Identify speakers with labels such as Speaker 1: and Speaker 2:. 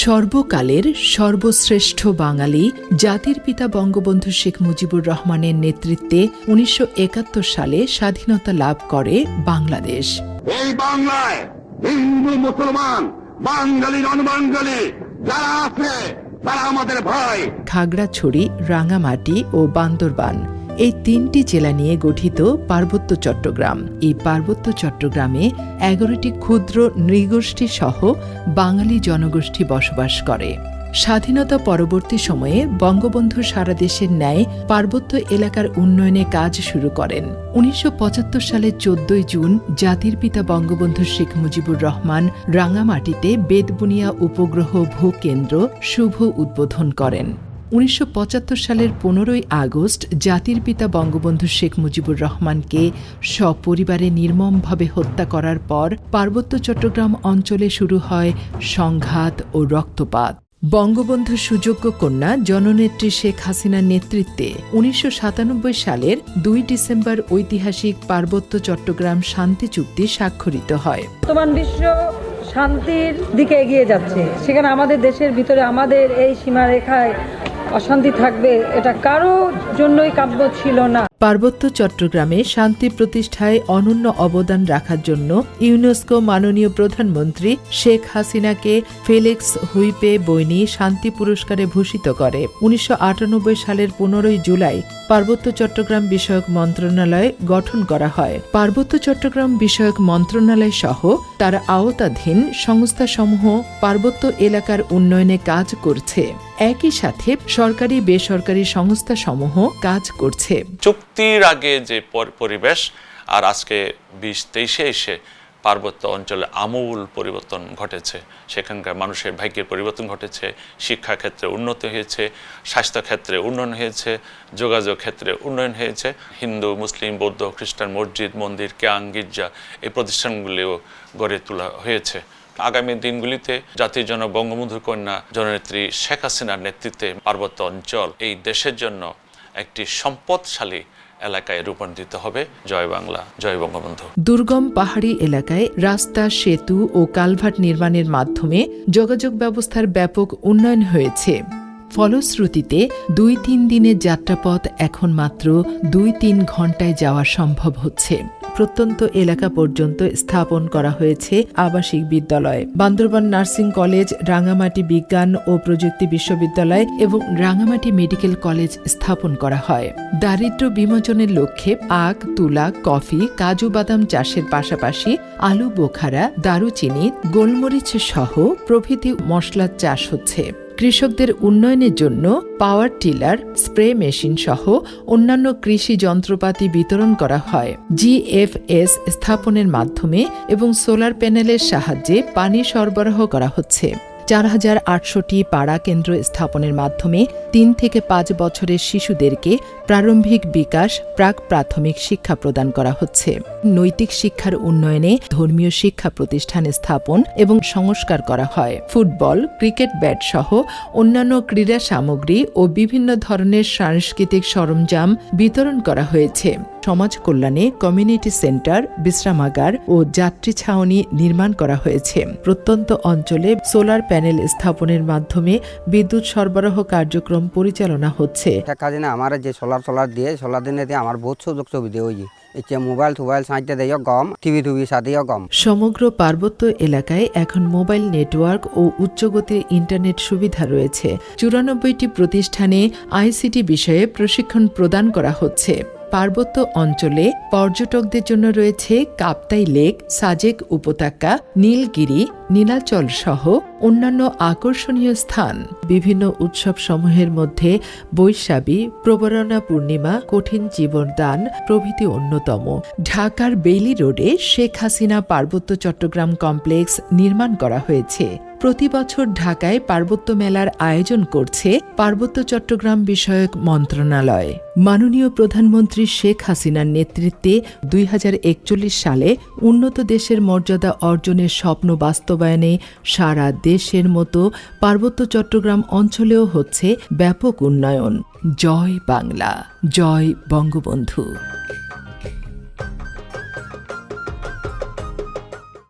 Speaker 1: সর্বকালের সর্বশ্রেষ্ঠ বাঙালি জাতির পিতা বঙ্গবন্ধু শেখ মুজিবুর রহমানের নেতৃত্বে উনিশশো একাত্তর সালে স্বাধীনতা লাভ করে বাংলাদেশ।
Speaker 2: এই বাংলায় হিন্দু মুসলমান বাঙালি নন বাঙালি যারা আছে তারা আমাদের ভাই।
Speaker 1: খাগড়াছড়ি রাঙামাটি ও বান্দরবান এই তিনটি জেলা নিয়ে গঠিত পার্বত্য চট্টগ্রাম। এই পার্বত্য চট্টগ্রামে এগারোটি ক্ষুদ্র নৃগোষ্ঠী সহ বাঙালি জনগোষ্ঠী বসবাস করে। স্বাধীনতা পরবর্তী সময়ে বঙ্গবন্ধু সারা দেশের ন্যায় পার্বত্য এলাকার উন্নয়নে কাজ শুরু করেন। উনিশশো পঁচাত্তর সালের চোদ্দই জুন জাতির পিতা বঙ্গবন্ধু শেখ মুজিবুর রহমান রাঙামাটিতে বেদবুনিয়া উপগ্রহ ভূকেন্দ্র শুভ উদ্বোধন করেন। উনিশশো পঁচাত্তর সালের পনেরোই আগস্ট জাতির পিতা বঙ্গবন্ধু শেখ মুজিবুর রহমানকে সপরিবারে নির্মমভাবে হত্যা করার পর পার্বত্য চট্টগ্রাম অঞ্চলে শুরু হয় সংঘাত ও রক্তপাত। বঙ্গবন্ধু সুযোগ্য কন্যা জননেত্রী শেখ হাসিনার নেতৃত্বে উনিশশো সাতানব্বই সালের দুই ডিসেম্বর ঐতিহাসিক পার্বত্য চট্টগ্রাম শান্তি চুক্তি স্বাক্ষরিত হয়।
Speaker 3: বর্তমান বিশ্ব শান্তির দিকে এগিয়ে যাচ্ছে। সেখানে আমাদের দেশের ভিতরে আমাদের এই সীমারেখায় অশান্তি থাকবে এটা কারও জন্যই কাব্য ছিল না।
Speaker 1: পার্বত্য চট্টগ্রামে শান্তি প্রতিষ্ঠায় অনন্য অবদান রাখার জন্য ইউনেস্কো মাননীয় প্রধানমন্ত্রী শেখ হাসিনাকে ফেলেক্স হুইপে বৈনি শান্তি পুরস্কারে ভূষিত করে। উনিশশো আটানব্বই সালের পনেরোই জুলাই পার্বত্য চট্টগ্রাম বিষয়ক মন্ত্রণালয় গঠন করা হয়। পার্বত্য চট্টগ্রাম বিষয়ক মন্ত্রণালয় সহ তার আওতাধীন সংস্থাসমূহ পার্বত্য এলাকার উন্নয়নে কাজ করছে। একই সাথে সরকারি বেসরকারি সংস্থাসমূহ কাজ করছে।
Speaker 4: চুক্তির আগে যে পর- পরিবেশ, আর আজকে বিশ তেইশে এসে পার্বত্য অঞ্চলে আমূল পরিবর্তন ঘটেছে। সেখানকার মানুষের ভাগ্যের পরিবর্তন ঘটেছে, শিক্ষা ক্ষেত্রে উন্নতি হয়েছে, স্বাস্থ্য ক্ষেত্রে উন্নয়ন হয়েছে, যোগাযোগ ক্ষেত্রে উন্নয়ন হয়েছে। হিন্দু, মুসলিম, বৌদ্ধ, খ্রিস্টান, মসজিদ, মন্দির, ক্যাং, গির্জা এই প্রতিষ্ঠানগুলিও গড়ে তোলা হয়েছে। আগামী দিনগুলিতে জাতির জনক বঙ্গবন্ধু কন্যা জননেত্রী শেখ হাসিনার নেতৃত্বে পার্বত্য অঞ্চল এই দেশের জন্য একটি সম্পদশালী এলাকায় রূপান্তরিত হবে। জয় বাংলা, জয় বঙ্গবন্ধু।
Speaker 1: দুর্গম পাহাড়ি এলাকায় রাস্তা, সেতু ও কালভার্ট নির্মাণের মাধ্যমে যোগাযোগ ব্যবস্থার ব্যাপক উন্নয়ন হয়েছে। ফলশ্রুতিতে দুই তিন দিনের যাত্রাপথ এখন মাত্র দুই তিন ঘন্টায় যাওয়া সম্ভব হচ্ছে। প্রত্যন্ত এলাকা পর্যন্ত স্থাপন করা হয়েছে আবাসিক বিদ্যালয়। বান্দরবান নার্সিং কলেজ, রাঙামাটি বিজ্ঞান ও প্রযুক্তি বিশ্ববিদ্যালয় এবং রাঙামাটি মেডিকেল কলেজ স্থাপন করা হয়। দারিদ্র্য বিমোচনের লক্ষ্যে আখ, তুলা, কফি, কাজু বাদাম চাষের পাশাপাশি আলু, বোখারা, দারুচিনি, গোলমরিচ সহ প্রভৃতি মশলার চাষ হচ্ছে। কৃষকদের উন্নয়নের জন্য পাওয়ার টিলার, স্প্রে মেশিন সহ অন্যান্য কৃষি যন্ত্রপাতি বিতরণ করা হয়। জিএফএস স্থাপনের মাধ্যমে এবং সোলার প্যানেলের সাহায্যে পানি সরবরাহ করা হচ্ছে। চার হাজার আটশোটি পাড়া কেন্দ্র স্থাপনের মাধ্যমে তিন থেকে পাঁচ বছরের শিশুদেরকে প্রারম্ভিক বিকাশ, প্রাক প্রাথমিক শিক্ষা প্রদান করা হচ্ছে। নৈতিক শিক্ষার উন্নয়নে ধর্মীয় শিক্ষা প্রতিষ্ঠান স্থাপন এবং সংস্কার করা হয়। ফুটবল, ক্রিকেট ব্যাট সহ অন্যান্য ক্রীড়া সামগ্রী ও বিভিন্ন ধরনের সাংস্কৃতিক সরঞ্জাম বিতরণ করা হয়েছে। সমাজ কল্যাণে কমিউনিটি সেন্টার বিশ্রামাগার ও যাত্রী ছাউনি নির্মাণ করা হয়েছে। প্রত্যন্ত অঞ্চলে সোলার প্যানেল স্থাপনের মাধ্যমে বিদ্যুৎ সরবরাহ কার্যক্রম পরিচালনা হচ্ছে।
Speaker 5: হাসিনা আমার যে সোলার সোলার দিয়ে সোলার দিনে দিয়ে আমার বহুত সুযোগ সুবিধা হয়েছে। মোবাইল টোবাইল টিভি সাথেও কম
Speaker 1: সমগ্র পার্বত্য এলাকায় এখন মোবাইল নেটওয়ার্ক ও উচ্চগতির ইন্টারনেট সুবিধা রয়েছে। চুরানব্বইটি প্রতিষ্ঠানে আইসিটি বিষয়ে প্রশিক্ষণ প্রদান করা হচ্ছে। পার্বত্য অঞ্চলে পর্যটকদের জন্য রয়েছে কাপ্তাই লেক, সাজেক উপত্যকা, নীলগিরি, নীলাচল সহ অন্যান্য আকর্ষণীয় স্থান। বিভিন্ন উৎসব সমূহের মধ্যে বৈশাখী, প্রবরণা পূর্ণিমা, কঠিন জীবনদান প্রভৃতি অন্যতম। ঢাকার বেইলি রোডে শেখ হাসিনা পার্বত্য চট্টগ্রাম কমপ্লেক্স নির্মাণ করা হয়েছে। প্রতি বছর ঢাকায় পার্বত্য মেলার আয়োজন করছে পার্বত্য চট্টগ্রাম বিষয়ক মন্ত্রণালয়। মাননীয় প্রধানমন্ত্রী শেখ হাসিনার নেতৃত্বে দুই হাজার একচল্লিশ সালে উন্নত দেশের মর্যাদা অর্জনের স্বপ্ন বাস্তবায়নে সারা দেশের মতো পার্বত্য চট্টগ্রাম অঞ্চলেও হচ্ছে ব্যাপক উন্নয়ন। জয় বাংলা। জয় বঙ্গবন্ধু।